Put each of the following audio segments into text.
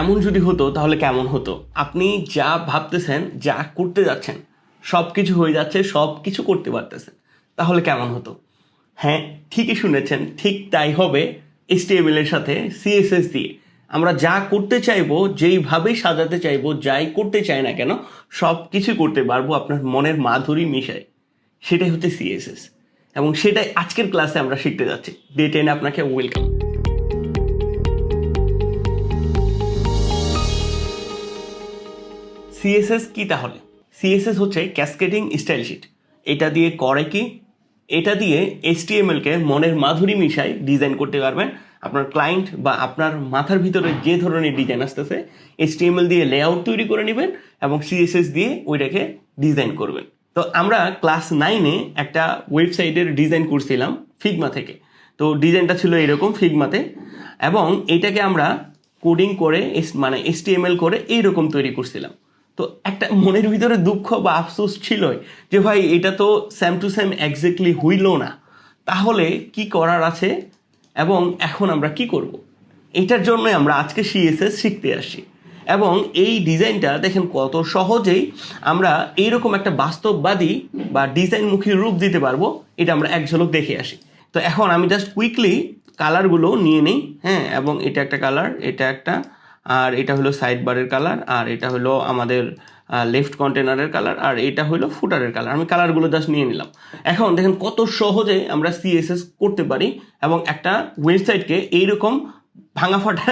এমন যদি হতো, তাহলে কেমন হতো? আপনি যা ভাবতেছেন, যা করতে যাচ্ছেন সব কিছু হয়ে যাচ্ছে সব কিছু করতে পারতেছেন, তাহলে কেমন হতো? হ্যাঁ ঠিকই শুনেছেন, ঠিক তাই হবে এর সাথে সিএসএস দিয়ে। আমরা যা করতে চাইব, যেইভাবেই সাজাতে চাইব, যাই করতে চাই না কেন সব কিছু করতে পারব আপনার মনের মাধুরী মিশায়। সেটাই হচ্ছে সিএসএস এবং সেটাই আজকের ক্লাসে আমরা শিখতে যাচ্ছি। ডে টেনে আপনাকে ওয়েলকাম সিএসএস কি তাহলে? সিএসএস হচ্ছে ক্যাসকেডিং স্টাইল শিট। এটা দিয়ে করে কি? এটা দিয়ে HTML কে মনের মাধুরী মিশায় ডিজাইন করতে পারবেন। আপনার ক্লায়েন্ট বা আপনার মাথার ভিতরে যে ধরনের ডিজাইন আসতেছে HTML দিয়ে লেআউট তৈরি করে নেবেন এবং সিএসএস দিয়ে ওইটাকে ডিজাইন করবেন। তো আমরা ক্লাস নাইনে একটা ওয়েবসাইটের ডিজাইন করছিলাম ফিগমা থেকে। তো ডিজাইনটা ছিল এরকম ফিগমাতে এবং এটাকে আমরা কোডিং করে এস- মানে এসটিএমএল করে এইরকম তৈরি করছিলাম। তো একটা মনের ভিতরে দুঃখ বা আফসোস ছিলই যে ভাই, এটা তো স্যাম টু স্যাম এক্স্যাক্টলি হইল না। তাহলে কি করার আছে এবং এখন আমরা কি করব? এটার জন্য আমরা আজকে সিএসএস শিখতে আসি এবং এই ডিজাইনটা দেখেন কত সহজেই আমরা এইরকম একটা বাস্তববাদী বা ডিজাইনমুখী রূপ দিতে পারব, এটা আমরা এক ঝলক দেখে আসি। তো এখন আমি জাস্ট কুইকলি কালারগুলো নিয়ে নিই হ্যাঁ এবং এটা একটা কালার এটা একটা আর এটা হলো সাইড বারের কালার আর এটা হলো আমাদের লেফট কন্টেনারের কালার আর এটা হলো ফুটারের কালার আমি কালারগুলো জাস্ট নিয়ে নিলাম। এখন দেখেন কত সহজে আমরা সিএসএস করতে পারি এবং একটা ওয়েবসাইটকে এইরকম ভাঙা ফাটা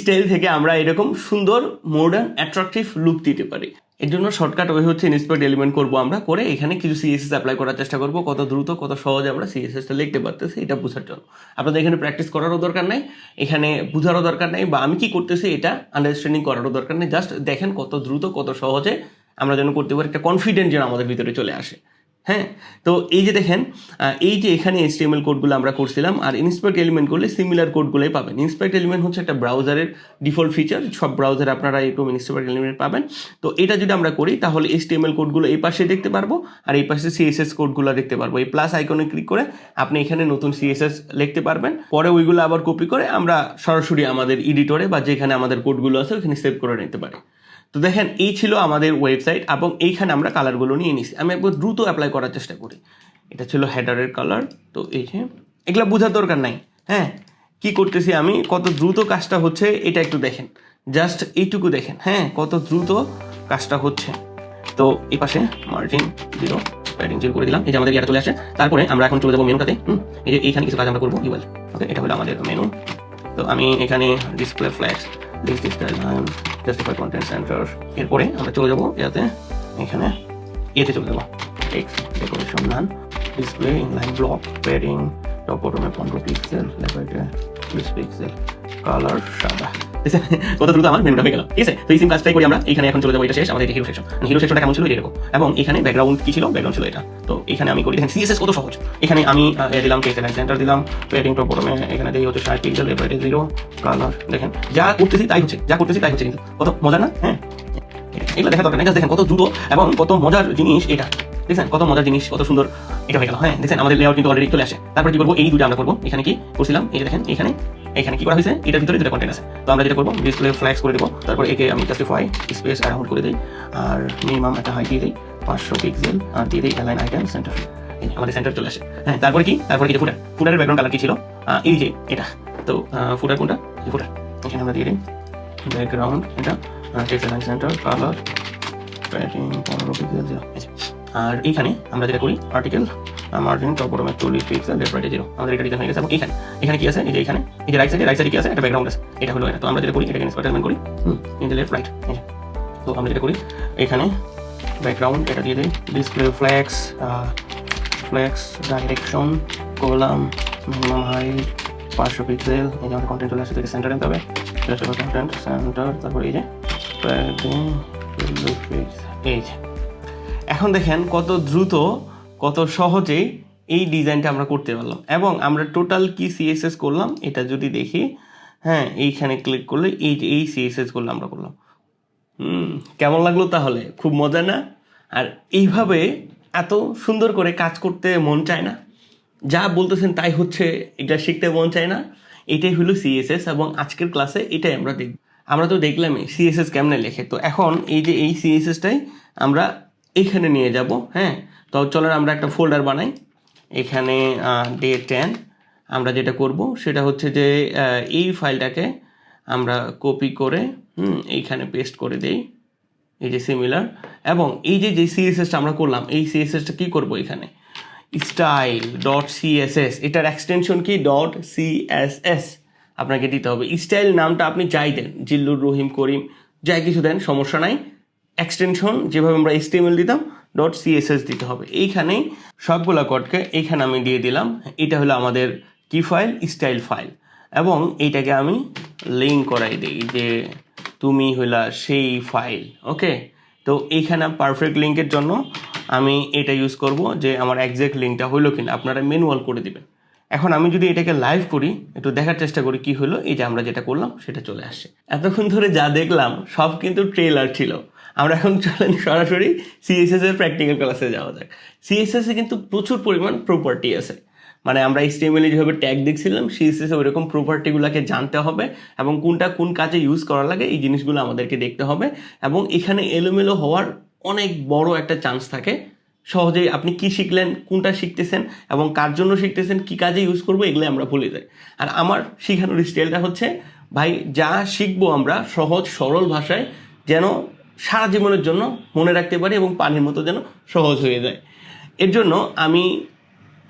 স্টাইল থেকে আমরা এরকম সুন্দর মডার্ন অ্যাট্রাকটিভ লুক দিতে পারি। এর জন্য শর্টকাট ওয়ে হচ্ছে ইন্সপায়ার্ড এলিমেন্ট করব আমরা, করে এখানে কিছু সিএসএস অ্যাপ্লাই করার চেষ্টা করব, কত দ্রুত, কত সহজে আমরা সিএসএসটা লিখতে পারতেছি, এটা বোঝার জন্য। আপনাদের এখানে প্র্যাকটিস করারও দরকার নাই, এখানে বোঝারও দরকার নাই, বা আমি কি করতেছি এটা আন্ডারস্ট্যান্ডিং করারও দরকার নেই জাস্ট দেখেন কত দ্রুত, কত সহজে আমরা যেন করতে পারি, একটা কনফিডেন্ট যেন আমাদের ভিতরে চলে আসে। হ্যাঁ তো এই যে দেখেন এই যে এখানে এইচটিএমএল কোডগুলো আমরা করছিলাম, আর ইন্সপেক্ট এলিমেন্ট করলে সিমিলার কোডগুলোই পাবেন। ইন্সপেক্ট এলিমেন্ট হচ্ছে একটা ব্রাউজারের ডিফল্ট ফিচার সব ব্রাউজারে আপনারা এরকম ইন্সপেক্ট এলিমেন্ট পাবেন। তো এটা যদি আমরা করি, তাহলে এইচটিএমএল কোডগুলো এই পাশে দেখতে পারব, আর এই পাশে সিএসএস কোডগুলো দেখতে পারব। এই প্লাস আইকনে ক্লিক করে আপনি এখানে নতুন সিএসএস লিখতে পারবেন। পরে ওইগুলো আবার কপি করে আমরা সরাসরি আমাদের এডিটরে বা যেখানে আমাদের কোডগুলো আছে ওখানে সেভ করে নিতে পারি। তো দেখেন এই ছিল আমাদের ওয়েবসাইট এবং এইখানে আমরা কালারগুলো নিয়ে নিছি। আমি একবার দ্রুত অ্যাপ্লাই করার চেষ্টা করি। এটা ছিল হেডারের কালার তো এই যে এগুলো বোঝার দরকার নাই। হ্যাঁ কি করতেছি আমি? কত দ্রুত কাজটা হচ্ছে এটা একটু দেখেন। জাস্ট এইটুকু দেখেন। হ্যাঁ কত দ্রুত কাজটা হচ্ছে। তো এই পাশে মার্জিন জিরো প্যাডিং জিরো করে দিলাম। এই যে আমাদের ইয়াটা চলে আসে তারপরে আমরা এখন চলে যাব মেনুটাতে হুম, এই যে এইখানে কিছু কাজ আমরা করব। ইউএল ওকে এটা হলো আমাদের মেনু তো আমি এখানে display flex list style justify content centre এরপরে আমরা চলে যাব এতে এখানে এতে চলে যাব text decoration none display inline block padding top বটমে পনেরো পিক্সেল লেফটে বিশ পিক্সেল কালার সাদা? কত দ্রুত আমার মেনুটা হয়ে গেল। ঠিক আছে? তো এই সিম কাজটাই করি আমরা। এখানে এখন চলে যাব, এটা শেষ। আমাদের হিরো সেকশন হিরো সেকশনটা কেমন ছিল এরকম এবং এখানে ব্যাকগ্রাউন্ড কি ছিল? ব্যাকগ্রাউন্ড ছিল এটা। তো এখানে আমি করি, দেখেন সিএসএস কত সহজ। এখানে আমি দিলাম কেসেল সেন্টার দিলাম টপ বটমে এখানে হচ্ছে পিক্সেল জিরো কালার দেখেন, যা করতেছি তাই হচ্ছে। যা করতেছি তাই হচ্ছে কিন্তু। কত মজা না? হ্যাঁ? এগুলো দেখা দরকার জাস্ট দেখেন কত দ্রুত এবং কত মজার জিনিস এটা। দেখছেন কত মজার জিনিস, কত সুন্দর এটা হয়ে গেল হ্যাঁ? দেখছেন আমাদের লেআউট কিন্তু অলরেডি চলে আসে। তারপরে কি করব? এই দুটো আমরা করব। এখানে কি করছিলাম? এই দেখেন, এখানে এখানে কি করা হয়েছে? এটার ভিতরে দুটো কন্টেন্ট আছে। তো আমরা যেটা করব ডিসপ্লে ফ্ল্যাক্স করে দেবো। তারপর একে আমি জাস্টিফাই স্পেস অ্যারাউন্ড করে দিই। আর মিনিমাম একটা হাই দিয়ে দিই, পাঁচশো পিক্সেল আর দিয়ে দিই অ্যালাইন আইটেম সেন্টার আমাদের সেন্টার চলে আসে। হ্যাঁ তারপরে কি? তারপরে কি ফুটার ফুটারের ব্যাকগ্রাউন্ড কালার কি ছিল? এই যে এটা। তো ফুটার কোনটা? ফুটার এখানে আমরা দিয়ে দিই ব্যাকগ্রাউন্ড এটা text align centre colour padding পনেরো পিক্সেল জিরো আর এইখানে আমরা যেটা করি আর্টিকেল মার্জিন টপ বটমে চল্লিশ পিক্সেল লেফট রাইটে জিরো আমাদের এটা ডিজাইন হয়ে গেছে। এবং এখানে এখানে কি আছে? এই যে এখানে এই যে রাইট সাইডে রাইট সাইডে কি আছে? একটা ব্যাকগ্রাউন্ড আছে। এটা হলো এটা। তো আমরা যেটা করি এটাকে ইন্সপার্টারমেন্ট করি। ইন লেফট রাইট তো আমরা যেটা করি এখানে ব্যাকগ্রাউন্ড এটা দিয়ে দিই। Display flex flex direction column minimum height পাঁচশো পিক্সেল এই যে আমাদের কন্টেন্ট চলে আসছে থেকে সেন্টার আনতে হবে। কন্টেন্ট সেন্টার তারপর এই যে এই যে। এখন দেখেন কত দ্রুত, কত সহজেই এই ডিজাইনটা আমরা করতে পারলাম। এবং আমরা টোটাল কি সিএসএস করলাম, এটা যদি দেখি হ্যাঁ এইখানে ক্লিক করলে এই যে, এই সিএসএস করলে আমরা করলাম। হুম, কেমন লাগল তাহলে? খুব মজা না? আর এইভাবে এত সুন্দর করে কাজ করতে মন চায় না? যা বলতেছেন তাই হচ্ছে, এটা শিখতে মন চায় না? এটাই হলো সিএসএস এবং আজকের ক্লাসে এটাই আমরা দেখব। আমরা তো দেখলামই সিএসএস কেমনে লেখে। তো এখন এই যে, এই সিএসএসটাই আমরা এইখানে নিয়ে যাব হ্যাঁ? তো চলেন আমরা একটা ফোল্ডার বানাই। এখানে ডে টেন আমরা যেটা করব, সেটা হচ্ছে যে এই ফাইলটাকে আমরা কপি করে এইখানে পেস্ট করে দেই। এই যে সিমিলার এবং এই যে যে সিএসএসটা আমরা করলাম, এই সিএসএসটা কী করব এখানে? স্টাইল ডট সিএসএস এটার এক্সটেনশন কি? ডট সিএসএস আপনাকে দিতে হবে। স্টাইল নামটা আপনি যাই দেন, জিল্লুর রহিম করিম, যাই কিছু দেন, সমস্যা নাই। এক্সটেনশন যেভাবে আমরা এসটিএমএল দিতাম ডট সিএসএস দিতে হবে। এইখানে সবগুলা কোডকে এইখানে আমি দিয়ে দিলাম। এটা হলো আমাদের কি ফাইল স্টাইল ফাইল এবং এইটাকে আমি লিঙ্ক করাই দিই যে তুমি হইলা সেই ফাইল ওকে তো এইখানে পারফেক্ট লিঙ্কের জন্য আমি এটা ইউজ করব যে আমার একজ্যাক্ট লিঙ্কটা হইল কিনা। আপনারা ম্যানুয়াল করে দিবেন। এখন আমি যদি এটাকে লাইভ করি, একটু দেখার চেষ্টা করি কি হলো এই যে আমরা যেটা করলাম, সেটা চলে আসছে। এতক্ষণ ধরে যা দেখলাম, সব কিন্তু ট্রেলার ছিল। আমরা এখন চলেন সরাসরি সিএসএস এর প্র্যাকটিক্যাল ক্লাসে যাওয়া যাক। সিএসএস এ কিন্তু প্রচুর পরিমাণ প্রপার্টি আছে। মানে আমরা এইচটিএমএল এ যেভাবে ট্যাগ দেখছিলাম সিএসএস এ ওইরকম প্রপার্টিগুলোকে জানতে হবে এবং কোনটা কোন কাজে ইউজ করা লাগে, এই জিনিসগুলো আমাদেরকে দেখতে হবে এবং এখানে এলোমেলো হওয়ার অনেক বড় একটা চান্স থাকে। সহজেই আপনি কি শিখলেন, কোনটা শিখতেছেন এবং কার জন্য শিখতেছেন, কি কাজে ইউজ করব, এগুলো আমরা ভুলে যাই। আর আমার শেখানোর স্টাইলটা হচ্ছে, ভাই, যা শিখব আমরা সহজ সরল ভাষায় যেন সারা জীবনের জন্য মনে রাখতে পারি এবং পানির মতো যেন সহজ হয়ে যায়। এর জন্য আমি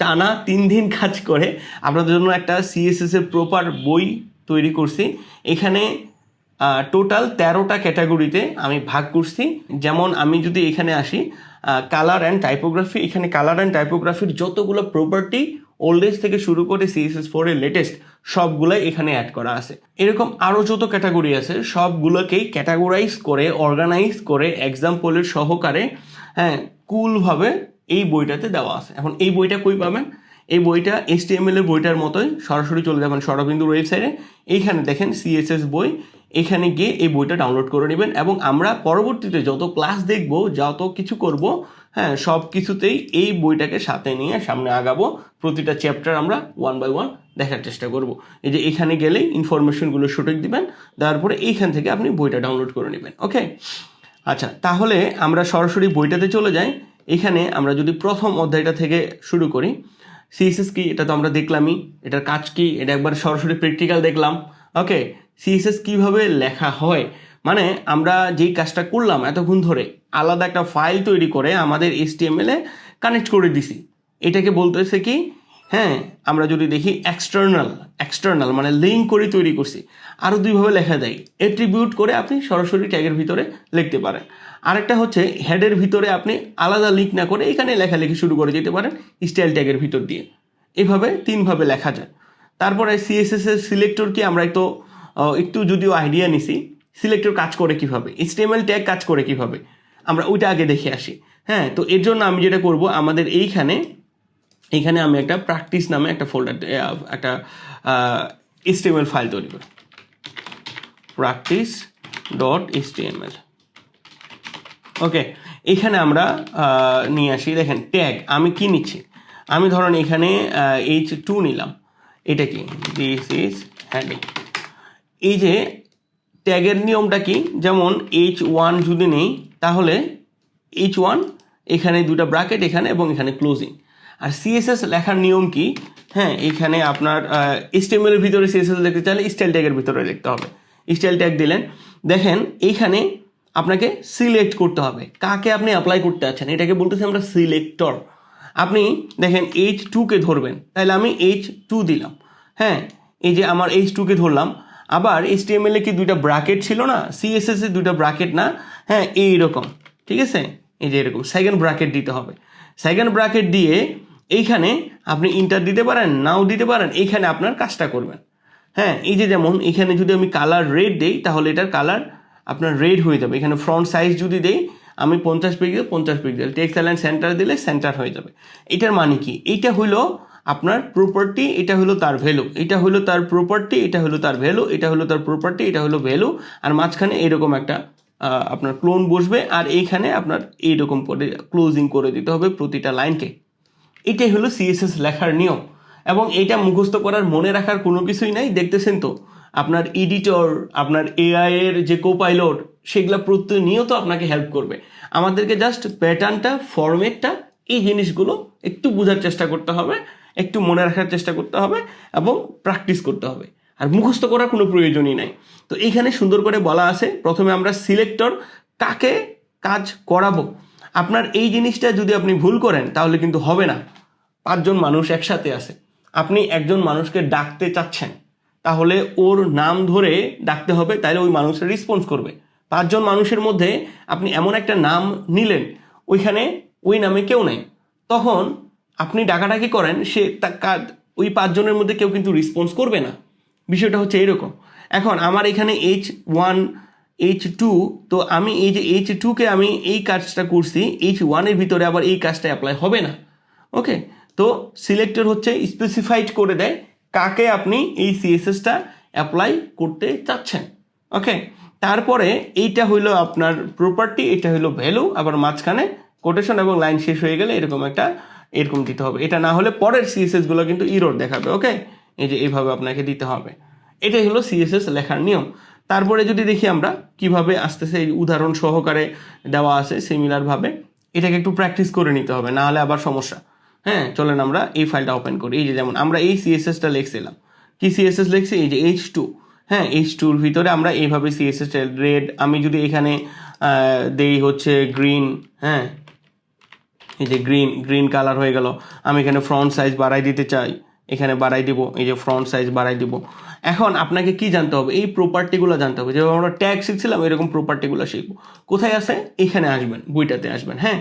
টানা তিন দিন কাজ করে আপনাদের জন্য একটা সিএসএস এর প্রপার বই তৈরি করছি। এখানে টোটাল তেরোটা ক্যাটাগরিতে আমি ভাগ করছি। যেমন আমি যদি এখানে আসি কালার অ্যান্ড টাইপোগ্রাফি এখানে কালার অ্যান্ড টাইপোগ্রাফির যতগুলো প্রপার্টি ওল্ড এজ থেকে শুরু করে সিএসএস ফোরের লেটেস্ট সবগুলাই এখানে অ্যাড করা আছে। এরকম আরও যত ক্যাটাগরি আছে, সবগুলোকেই ক্যাটাগরাইজ করে অর্গানাইজ করে এক্সাম্পলের সহকারে হ্যাঁ কুলভাবে এই বইটাতে দেওয়া আছে। এখন এই বইটা কই পাবেন? এই বইটা এম এর বইটার মতোই সরাসরি চলে যাবেন সরবিন্দুর ওয়েবসাইটে এইখানে দেখেন সিএসএস বই, এখানে গিয়ে এই বইটা ডাউনলোড করে নেবেন এবং আমরা পরবর্তীতে যত ক্লাস দেখব, যত কিছু করব হ্যাঁ সব কিছুতেই এই বইটাকে সাথে নিয়ে সামনে আগাবো। প্রতিটা চ্যাপ্টার আমরা ওয়ান বাই ওয়ান দেখার চেষ্টা করব। এই যে এখানে গেলেই ইনফরমেশনগুলো সঠিক দিবেন, তারপরে এইখান থেকে আপনি বইটা ডাউনলোড করে নেবেন ওকে আচ্ছা তাহলে আমরা সরাসরি বইটাতে চলে যাই। এখানে আমরা যদি প্রথম অধ্যায়টা থেকে শুরু করি সিএসএস কি, এটা তো আমরা দেখলামই, এটার কাজ কি, এটা একবার সরাসরি প্র্যাকটিক্যাল দেখলাম ওকে সিএসএস কীভাবে লেখা হয়? মানে আমরা যেই কাজটা করলাম এতক্ষণ ধরে আলাদা একটা ফাইল তৈরি করে আমাদের এইচটিএমএল এ কানেক্ট করে দিছি। এটাকে বলতেছে কি হ্যাঁ আমরা যদি দেখি এক্সটার্নাল এক্সটার্নাল মানে লিঙ্ক করে তৈরি করছি। আরও দুইভাবে লেখা যায়। এট্রিবিউট করে আপনি সরাসরি ট্যাগের ভিতরে লিখতে পারেন। আরেকটা হচ্ছে হেডের ভিতরে আপনি আলাদা লিঙ্ক না করে এখানে লেখালেখি শুরু করে যেতে পারেন স্টাইল ট্যাগের ভিতর দিয়ে। এভাবে তিনভাবে লেখা যায়। তারপরে সিএসএস এর সিলেক্টর কি আমরা একটু একটু যদিও আইডিয়া নিছি সিলেক্টর কাজ করে কীভাবে? এইচটিএমএল ট্যাগ কাজ করে কীভাবে? আমরা ওইটা আগে দেখে আসি। হ্যাঁ তো এর জন্য আমি যেটা করব, আমাদের এইখানে এখানে আমি একটা প্র্যাকটিস নামে একটা ফোল্ডার একটা এইচটিএমএল ফাইল তৈরি করি। প্র্যাকটিস ডট এইচটিএমএল ওকে এখানে আমরা নিয়ে আসি, দেখেন ট্যাগ আমি কি নিচ্ছি? আমি ধরেন এখানে এইচ টু নিলাম। এটা কি? দিস ইজ হ্যান্ডিং এই যে ট্যাগের নিয়মটা কি? যেমন এইচ ওয়ান যদি নেই তাহলে এইচ ওয়ান এখানে দুটো ব্রাকেট এখানে এবং এখানে ক্লোজিং আর সিএসএস লেখার নিয়ম কি? হ্যাঁ এখানে আপনার স্টেমের ভিতরে সিএসএস লিখতে চাইলে স্টাইল ট্যাগের ভিতরে লিখতে হবে। স্টাইল ট্যাগ দিলেন। দেখেন এইখানে আপনাকে সিলেক্ট করতে হবে। কাকে আপনি অ্যাপ্লাই করতে আছেন এটাকে বলতেছি আমরা সিলেক্টর আপনি দেখেন এইচ টুকে ধরবেন। তাহলে আমি এইচ টু দিলাম। হ্যাঁ এই যে আমার এইচ টুকে ধরলাম। আবার এইচ টি এ কি দুইটা ব্রাকেট ছিল না? সিএসএস এর দুইটা ব্রাকেট না? হ্যাঁ এইরকম। ঠিক আছে? এই যে এরকম। সেকেন্ড ব্রাকেট দিতে হবে। সেকেন্ড ব্রাকেট দিয়ে এইখানে আপনি ইন্টার দিতে পারেন নাও দিতে পারেন, এইখানে আপনার কাজটা করবেন। হ্যাঁ এই যে যেমন এখানে যদি আমি কালার রেড দেই, তাহলে এটার কালার আপনার রেড হয়ে যাবে। এখানে ফ্রন্ট সাইজ যদি দেই, আমি পঞ্চাশ পিক্সেল পঞ্চাশ পিক্সেল টেক্সট অ্যালাইন সেন্টার দিলে সেন্টার হয়ে যাবে। এটার মানে কি? এইটা হলো আপনার প্রপার্টি এটা হলো তার ভ্যালু এটা হলো তার প্রপার্টি এটা হলো তার ভ্যালু এটা হলো তার প্রপার্টি এটা হলো ভ্যালু আর মাঝখানে এরকম একটা আপনার ক্লোন বসবে, আর এইখানে আপনার এইরকম করে ক্লোজিং করে দিতে হবে প্রতিটা লাইনকে এটাই হলো সিএসএস লেখার নিয়ম, এবং এটা মুখস্থ করার মনে রাখার কোনো কিছুই নাই, দেখতেছেন তো? আপনার এডিটর আপনার এআই এর যে কোপাইলট সেগুলা প্রতিনিয়ত আপনাকে হেল্প করবে। আমাদেরকে জাস্ট প্যাটার্নটা ফরম্যাটটা এই জিনিসগুলো একটু বোঝার চেষ্টা করতে হবে একটু মনে রাখার চেষ্টা করতে হবে এবং প্র্যাকটিস করতে হবে। আর মুখস্থ করার কোনো প্রয়োজনই নাই। তো এইখানে সুন্দর করে বলা আছে, প্রথমে আমরা সিলেক্টর কাকে কাজ করাবো। আপনার এই জিনিসটা যদি আপনি ভুল করেন, তাহলে কিন্তু হবে না। পাঁচজন মানুষ একসাথে আছে। আপনি একজন মানুষকে ডাকতে চাচ্ছেন, তাহলে ওর নাম ধরে ডাকতে হবে তাহলে ওই মানুষটা রেসপন্স করবে। পাঁচজন মানুষের মধ্যে আপনি এমন একটা নাম নিলেন, ওইখানে ওই নামে কেউ নেই। তখন আপনি ডাকাডাকি করেন, সে তা কাজ ওই পাঁচজনের মধ্যে কেউ কিন্তু রেসপন্স করবে না। বিষয়টা হচ্ছে এরকম। এখন আমার এখানে এইচ ওয়ান এইচ টু তো আমি এই যে এইচ টুকে আমি এই কাজটা করছি এইচ ওয়ানের ভিতরে আবার এই কাজটা অ্যাপ্লাই হবে না। ওকে তো সিলেক্টর হচ্ছে স্পেসিফাইড করে দেয় কাকে আপনি এই সিএসএসটা অ্যাপ্লাই করতে চাচ্ছেন। ওকে তারপরে এইটা হইল আপনার প্রপার্টি এটা হইল ভ্যালু আবার মাঝখানে কোটেশন এবং লাইন শেষ হয়ে গেলে এরকম একটা এরকম দিতে হবে। এটা না হলে পরের সিএসএসগুলো কিন্তু ইরোর দেখাবে ওকে এই যে এইভাবে আপনাকে দিতে হবে। এটাই হলো সিএসএস লেখার নিয়ম। তারপরে যদি দেখি আমরা কীভাবে আস্তে এই উদাহরণ সহকারে দেওয়া আছে সিমিলার ভাবে, এটাকে একটু প্র্যাকটিস করে নিতে হবে, না হলে আবার সমস্যা। হ্যাঁ চলেন আমরা এই ফাইলটা ওপেন করি। এই যে যেমন আমরা এই সিএসএসটা লিখছিলাম। কি সিএসএস লিখছি? এই যে এইচ টু হ্যাঁ এইচ টুর ভিতরে আমরা এইভাবে সিএসএস রেড আমি যদি এখানে দেই হচ্ছে গ্রিন হ্যাঁ এই যে গ্রিন গ্রিন কালার হয়ে গেল। আমি এখানে ফ্রন্ট সাইজ বাড়াই দিতে চাই। এখানে বাড়াই দিব, এই যে ফ্রন্ট সাইজ বাড়াই দিব। এখন আপনাকে কি জানতে হবে? এই প্রপার্টিগুলো জানতে হবে। যেভাবে আমরা ট্যাগ শিখছিলাম, এরকম প্রপার্টিগুলো শিখব। কোথায় আছে? এখানে আসবেন, বইটাতে আসবেন হ্যাঁ?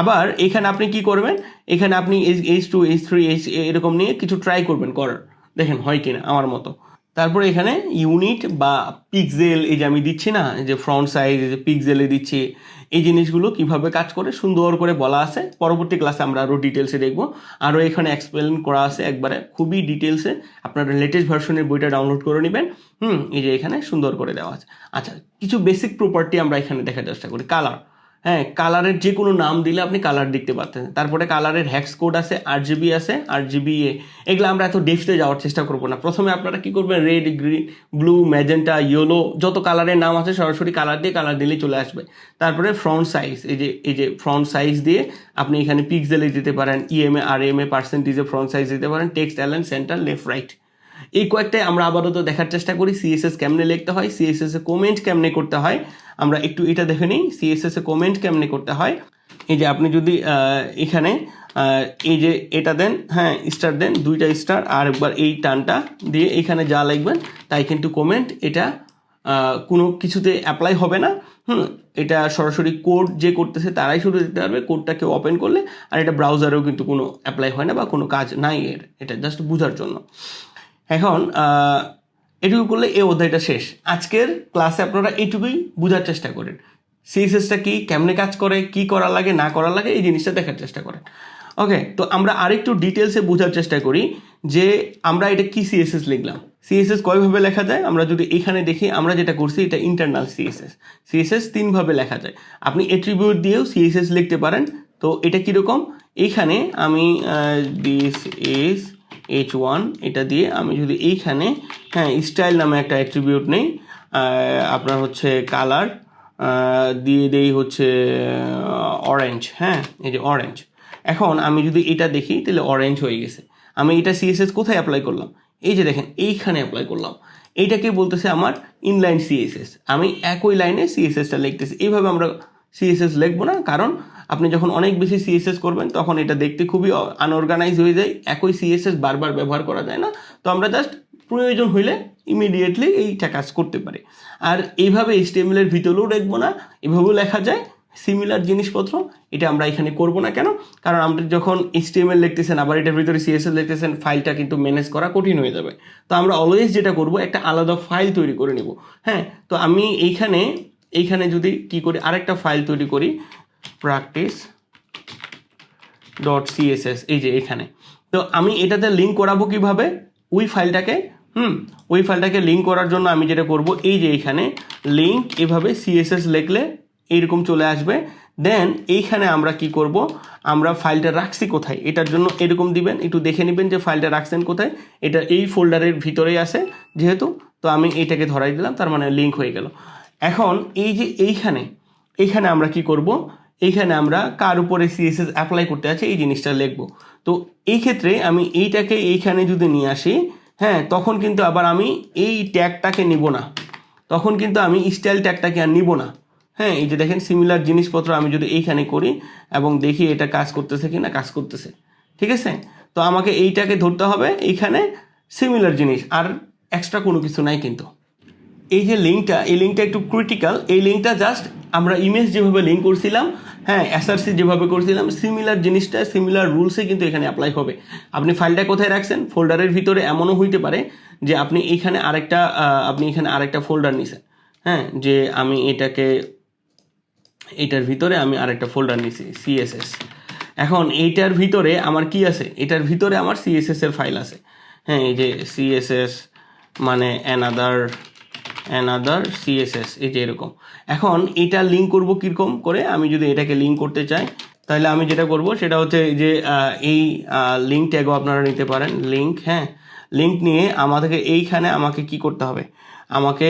আবার এখানে আপনি কি করবেন? এখানে আপনি H two H three H এরকম নিয়ে কিছু ট্রাই করবেন করার। দেখেন হয় কিনা, আমার মতো। তারপরে এখানে ইউনিট বা পিক্সেল এই যে আমি দিচ্ছি না যে ফ্রন্ট সাইজ যে পিক্সেলে দিচ্ছি, এই জিনিসগুলো কীভাবে কাজ করে সুন্দর করে বলা আছে। পরবর্তী ক্লাসে আমরা আরও ডিটেলসে দেখব। আরও এখানে এক্সপ্লেন করা আছে একবারে খুবই ডিটেলসে আপনারা লেটেস্ট ভার্সনের বইটা ডাউনলোড করে নেবেন। হুম, এই যে এখানে সুন্দর করে দেওয়া আছে। আচ্ছা কিছু বেসিক প্রপার্টি আমরা এখানে দেখার চেষ্টা করি। কালার হ্যাঁ কালারের যে কোনো নাম দিলে আপনি কালার দেখতে পাচ্ছেন তারপরে কালারের হ্যাক্স কোড আছে আর জিবি আছে আর জিবি এ এগুলো আমরা এত ডেপথে যাওয়ার চেষ্টা করব না। প্রথমে আপনারা কী করবেন? Red green blue magenta yellow যত কালারের নাম আছে, সরাসরি কালার দিয়ে কালার দিলেই চলে আসবে। তারপরে ফ্রন্ট সাইজ এই যে এই যে ফ্রন্ট সাইজ দিয়ে আপনি এখানে পিক্সেলে দিতে পারেন ইএমএ আর এম এ পার্সেন্টেজে ফ্রন্ট সাইজ দিতে পারেন text align centre left right এই কয়েকটাই আমরা আপাতত দেখার চেষ্টা করি। সিএসএস কেমনে লিখতে হয় সিএসএস এ কমেন্ট কেমনে করতে হয়, আমরা একটু এটা দেখে নিই। সিএসএস এ কমেন্ট কেমনে করতে হয়, এই যে আপনি যদি এখানে এই যে এটা দেন হ্যাঁ স্টার দেন, দুইটা স্টার আর একবার এই টানটা দিয়ে এখানে যা লিখবেন, তাই কিন্তু কমেন্ট এটা কোনো কিছুতে অ্যাপ্লাই হবে না। হুম, এটা সরাসরি কোড যে করতেছে তারাই শুধু দিতে পারবে কোডটাকে ওপেন করলে, আর এটা ব্রাউজারেও কিন্তু কোনো অ্যাপ্লাই হয় না বা কোনো কাজ নাই এর, এটা জাস্ট বোঝার জন্য। এখন এটুকু করলে এই অধ্যায়টা শেষ। আজকের ক্লাসে আপনারা এটুকুই বোঝার চেষ্টা করেন। সিএসএসটা কি, কেমনে কাজ করে, কি করা লাগে, না করা লাগে, এই জিনিসটা দেখার চেষ্টা করেন। ওকে তো আমরা আরেকটু ডিটেলসে বোঝার চেষ্টা করি যে আমরা এটা কি সিএসএস লিখলাম। সিএসএস কয়ভাবে লেখা যায়? আমরা যদি এখানে দেখি, আমরা যেটা করছি, এটা ইন্টারনাল সিএসএস সিএসএস তিনভাবে লেখা যায়। আপনি এট্রিবিউট দিয়েও সিএসএস লিখতে পারেন। তো এটা কীরকম? এখানে আমি দিস ইজ এইচ ওয়ান এটা দিয়ে আমি যদি এইখানে হ্যাঁ স্টাইল নামে একটা অ্যাট্রিবিউট নেই আপনার হচ্ছে কালার দিয়ে দেই হচ্ছে অরেঞ্জ হ্যাঁ এই যে অরেঞ্জ এখন আমি যদি এটা দেখি, তাহলে অরেঞ্জ হয়ে গেছে। আমি এটা সিএসএস কোথায় অ্যাপ্লাই করলাম? এই যে দেখেন, এইখানে অ্যাপ্লাই করলাম। এইটাকে বলতেছে আমার ইনলাইন সিএসএস আমি একই লাইনে সিএসএসটা লিখতেছি। এইভাবে আমরা সিএসএস লিখব না, কারণ আপনি যখন অনেক বেশি সিএসএস করবেন, তখন এটা দেখতে খুবই আনঅর্গানাইজ হয়ে যায়। একই সিএসএস বারবার ব্যবহার করা যায় না। তো আমরা জাস্ট প্রয়োজন হইলে ইমিডিয়েটলি এইটা কাজ করতে পারে। আর এইভাবে এর ভিতরেও লিখব না, এভাবেও লেখা যায়। সিমিলার জিনিসপত্র, এটা আমরা এখানে করব না কেন? কারণ আমরা যখন এইচটিএমএল লিখতেছেন, আবার এটার ভিতরে সিএসএস লিখতেছেন, ফাইলটা কিন্তু ম্যানেজ করা কঠিন হয়ে যাবে। তো আমরা অলওয়েজ যেটা করব, একটা আলাদা ফাইল তৈরি করে নেব। হ্যাঁ তো আমি এইখানে এইখানে যদি কি করি, আরেকটা ফাইল তৈরি করি প্র্যাকটিস ডট সিএসএস এই যে এখানে। তো আমি এটাতে লিঙ্ক করাবো কীভাবে? ওই ফাইলটাকে হুম, ওই ফাইলটাকে লিঙ্ক করার জন্য আমি যেটা করব, এই যে এখানে লিঙ্ক এভাবে সিএসএস লিখলে এইরকম চলে আসবে। দেন এইখানে আমরা কি করব, আমরা ফাইলটা রাখছি কোথায়? এটার জন্য এরকম দিবেন, একটু দেখে নেবেন যে ফাইলটা রাখছেন কোথায়। এটা এই ফোল্ডারের ভিতরেই আছে, যেহেতু, তো আমি এইটাকে ধরাই দিলাম, তার মানে লিঙ্ক হয়ে গেল। এখন এই যে এইখানে এইখানে আমরা কি করব? এইখানে আমরা কার উপরে সিএসএস অ্যাপ্লাই করতে আছে, এই জিনিসটা লিখব। তো এই ক্ষেত্রে আমি এইটাকে এইখানে যদি নিয়ে আসি হ্যাঁ তখন কিন্তু আবার আমি এই ট্যাগটাকে নিব না। তখন কিন্তু আমি স্টাইল ট্যাগটাকে আর নিব না। হ্যাঁ এই যে দেখেন সিমিলার জিনিসপত্র আমি যদি এইখানে করি এবং দেখি এটা কাজ করতেছে কি না কাজ করতেছে। ঠিক আছে? তো আমাকে এইটাকে ধরতে হবে, এইখানে সিমিলার জিনিস, আর এক্সট্রা কোনো কিছু নাই কিন্তু। এই যে লিঙ্কটা এই লিঙ্কটা একটু ক্রিটিক্যাল এই লিঙ্কটা জাস্ট আমরা ইমেজ যেভাবে লিঙ্ক করছিলাম হ্যাঁ এসআরসি যেভাবে করছিলাম সিমিলার জিনিসটা সিমিলার রুলসে কিন্তু এখানে অ্যাপ্লাই হবে। আপনি ফাইলটা কোথায় রাখছেন? ফোল্ডারের ভিতরে এমনও হইতে পারে যে আপনি এখানে আরেকটা আপনি এখানে আরেকটা ফোল্ডার নিছেন। হ্যাঁ যে আমি এটাকে, এটার ভিতরে আমি আরেকটা ফোল্ডার নিছি সিএসএস এখন এইটার ভিতরে আমার কি আছে? এটার ভিতরে আমার সিএসএস এর ফাইল আছে। হ্যাঁ এই যে সিএসএস মানে অ্যানাদার অ্যানাদার সিএসএস এই যে এরকম। এখন এটা লিঙ্ক করব কীরকম করে? আমি যদি এটাকে লিঙ্ক করতে চাই, তাহলে আমি যেটা করব, সেটা হচ্ছে যে এই লিঙ্ক ট্যাগও আপনারা নিতে পারেন। লিঙ্ক হ্যাঁ? লিঙ্ক নিয়ে আমাদেরকে এইখানে আমাকে কি করতে হবে? আমাকে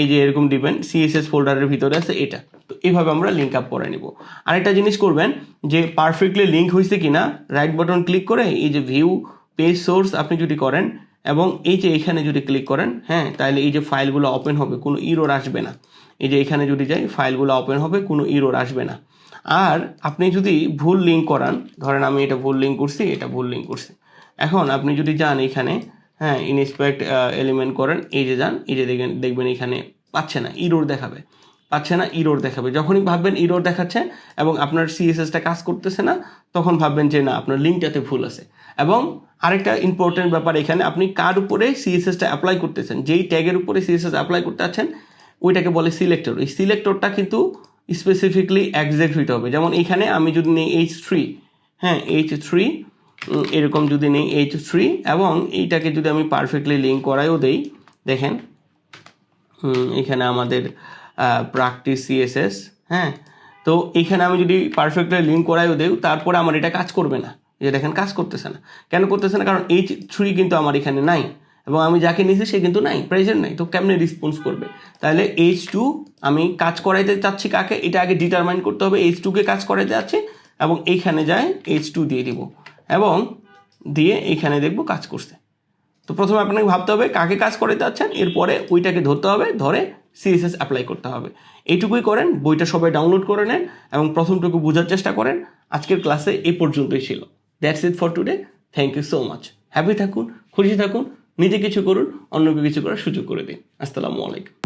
এই যে এরকম দিবেন সিএসএস ফোল্ডারের ভিতরে আছে এটা। তো এইভাবে আমরা লিঙ্ক আপ করে নিব। আরেকটা জিনিস করবেন, যে পারফেক্টলি লিঙ্ক হয়েছে কিনা রাইট বাটন ক্লিক করে এই যে ভিউ পেজ সোর্স আপনি যদি করেন এবং এই যে এখানে যদি ক্লিক করেন হ্যাঁ তাহলে এই যে ফাইলগুলো ওপেন হবে, কোনো ইরোর আসবে না। এই যে এখানে যদি যাই ফাইলগুলো ওপেন হবে, কোনো ইরোর আসবে না। আর আপনি যদি ভুল লিঙ্ক করান, ধরেন আমি এটা ভুল লিঙ্ক করছি, এটা ভুল লিঙ্ক করছি। এখন আপনি যদি যান এখানে হ্যাঁ ইনস্পেক্ট এলিমেন্ট করেন, এই যে যান, এই যে দেখবেন দেখবেন এখানে পাচ্ছে না ইরোর দেখাবে। পাচ্ছে না ইরোর দেখাবে। যখনই ভাববেন ইরোর দেখাচ্ছে এবং আপনার সিএসএসটা কাজ করতেছে না, তখন ভাববেন যে না, আপনার লিঙ্কটাতে ভুল আছে। এবং আরেকটা ইম্পর্টেন্ট ব্যাপার এখানে, আপনি কার উপরে সিএসএসটা অ্যাপ্লাই করতেছেন? যেই ট্যাগের উপরে সিএসএস অ্যাপ্লাই করতে আছেন, ওইটাকে বলে সিলেক্টর এই সিলেক্টরটা কিন্তু স্পেসিফিকলি একজ্যাক্ট হইতে হবে। যেমন এখানে আমি যদি নেই এইচ থ্রি হ্যাঁ এইচ থ্রি এরকম যদি নেই এইচ থ্রি এবং এইটাকে যদি আমি পারফেক্টলি লিঙ্ক করাইও দেই, দেখেন এখানে আমাদের প্র্যাকটিস সিএসএস হ্যাঁ তো এখানে আমি যদি পারফেক্টলি লিঙ্ক করাইও দেই, তারপরে আমার এটা কাজ করবে না। যে দেখেন কাজ করতেছে না। কেন করতেছে না? কারণ এইচ থ্রি কিন্তু আমার এখানে নাই। এবং আমি যাকে নিয়েছি, সে কিন্তু নাই প্রেজেন্ট নাই। তো কেমনে রেসপন্স করবে? তাহলে এইচ টু আমি কাজ করাইতে চাচ্ছি কাকে? এটা আগে ডিটারমাইন করতে হবে এইচ টুকে কাজ করাইতে যাচ্ছে, এবং এইখানে যায় এইচ টু দিয়ে দিব। এবং দিয়ে এইখানে দেখব কাজ করছে। তো প্রথমে আপনাকে ভাবতে হবে কাকে কাজ করাতে যাচ্ছেন, এরপরে ওইটাকে ধরতে হবে, ধরে সিএসএস অ্যাপ্লাই করতে হবে। এইটুকুই করেন, বইটা সবাই ডাউনলোড করে নেন, এবং প্রথমটুকু বোঝার চেষ্টা করেন। আজকের ক্লাসে এ পর্যন্তই ছিল। That's it for today thank you so much happy থাকুন, খুশি থাকুন, নিজে কিছু করুন, অন্যকে কিছু করার সুযোগ করে দিন। আসসালামু আলাইকুম।